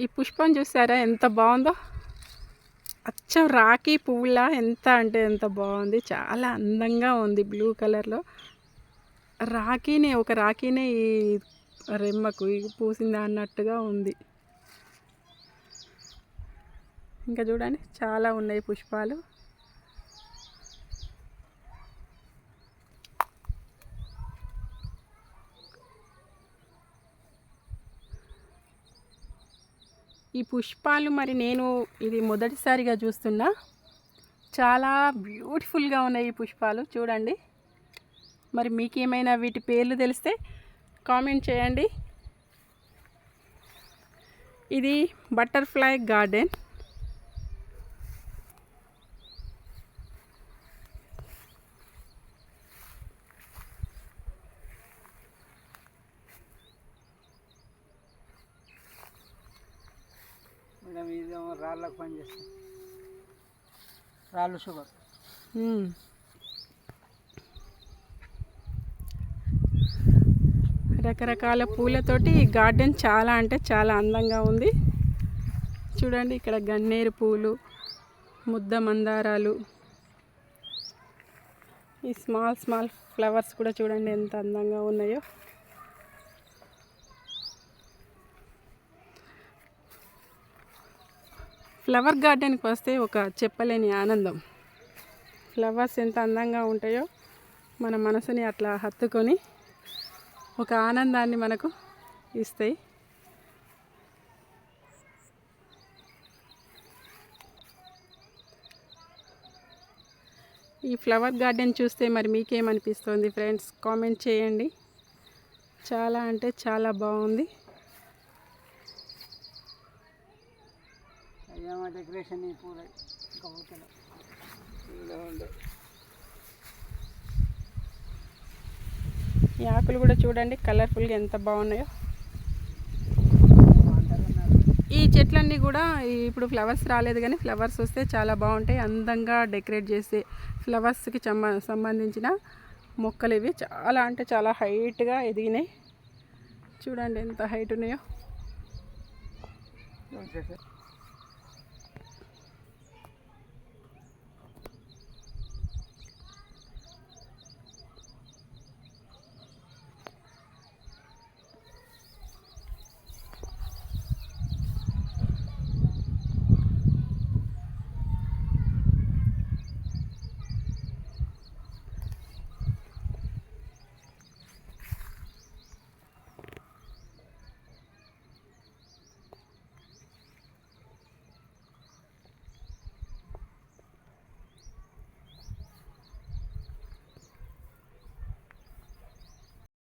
ఈ పుష్పం చూసారా? ఎంత బాగుందో? అచ్చం రాఖీ పువ్వులా ఎంత అంటే ఎంత బాగుంది. చాలా అందంగా ఉంది బ్లూ కలర్లో. రాఖీనే ఒక రాఖీనే ఈ రెమ్మకు పూసిందా అన్నట్టుగా ఉంది. ఇంకా చూడండి చాలా ఉన్నాయి పుష్పాలు. ఈ పుష్పాలు మరి నేను ఇది మొదటిసారిగా చూస్తున్నా. చాలా బ్యూటిఫుల్గా ఉన్నాయి ఈ పుష్పాలు. చూడండి. మరి మీకేమైనా వీటి పేర్లు తెలిస్తే కామెంట్ చేయండి. ఇది బటర్ఫ్లై గార్డెన్. రాళ్ళకు పనిచేస్తుంది రాళ్ళు షుగర్. రకరకాల పూలతోటి ఈ గార్డెన్ చాలా అంటే చాలా అందంగా ఉంది. చూడండి ఇక్కడ గన్నేరు పూలు ముద్ద మందారాలు ఈ స్మాల్ స్మాల్ ఫ్లవర్స్ కూడా చూడండి ఎంత అందంగా ఉన్నాయో. ఫ్లవర్ గార్డెన్కి వస్తే ఒక చెప్పలేని ఆనందం. ఫ్లవర్స్ ఎంత అందంగా ఉంటాయో మన మనసుని అట్లా హత్తుకొని ఒక ఆనందాన్ని మనకు ఇస్తాయి. ఈ ఫ్లవర్ గార్డెన్ చూస్తే మరి మీకేమనిపిస్తుంది ఫ్రెండ్స్? కామెంట్ చేయండి. చాలా అంటే చాలా బాగుంది. అదేమో డెకరేషన్ ఈ పూల ఆకులు కూడా చూడండి కలర్ఫుల్గా ఎంత బాగున్నాయో. ఈ చెట్లన్నీ కూడా ఈ- ఇప్పుడు ఫ్లవర్స్ రాలేదు కానీ ఫ్లవర్స్ వస్తే చాలా బాగుంటాయి. అందంగా డెకరేట్ చేసే ఫ్లవర్స్కి చమ్మ సంబంధించిన మొక్కలు ఇవి. చాలా అంటే చాలా హైట్గా ఎదిగినాయి. చూడండి ఎంత హైట్ ఉన్నాయో.